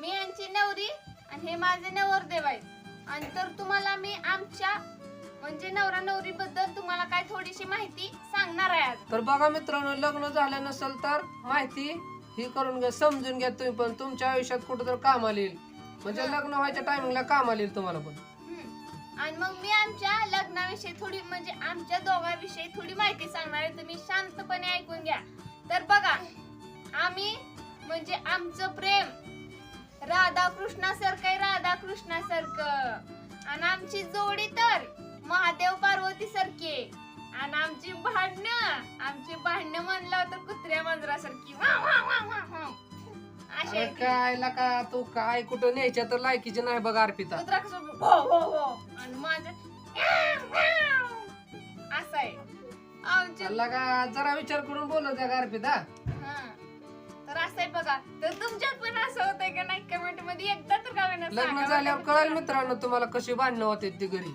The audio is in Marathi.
मी यांची नवरी आणि हे माझे नवरदेव आहेत. आणि तर तुम्हाला मी आमच्या म्हणजे नवरा नवरी बद्दल तुम्हाला काय थोडीशी माहिती सांगणार आहे आज. तर बघा मित्रांनो लग्न झालं नसेल तर माहिती ही करून घ्या समजून घ्या तुम्ही पण. तुमच्या आयुष्यात कुठं तर कामाला येईल म्हणजे लग्न व्हायच्या टायमिंगला कामाला येईल तुम्हाला पण. हम्म. आणि मग मी आमच्या लग्नाविषयी थोडी म्हणजे आमच्या दोघांविषयी थोडी माहिती सांगणार आहे. तुम्ही शांतपणे ऐकून घ्या. तर बघा आम्ही म्हणजे आमचं प्रेम राधाकृष्णासारखं आहे राधाकृष्णासारखं. आणि आमची जोडी तर महादेव पार्वती सारखी आणि आमची भांडणं आमची भांडणं म्हणलं तर कुत्र्या मांजरासारखी. वाव. अशी अरे आहे ती. काय ला का तू काय कुठं न्यायच्या तर लायकीची नाही बघा अर्पिता. कुत्रा कसं हो हो हो. आणि माझं असं आहे. आमची का जरा विचार करून बोलत द्या का अर्पिता? हा. तर असं आहे बघा. तर तुमच्यात पण असं लग्न झाल्यावर. कळेल मित्रांनो तुम्हाला कशी भांडणं होते ती घरी.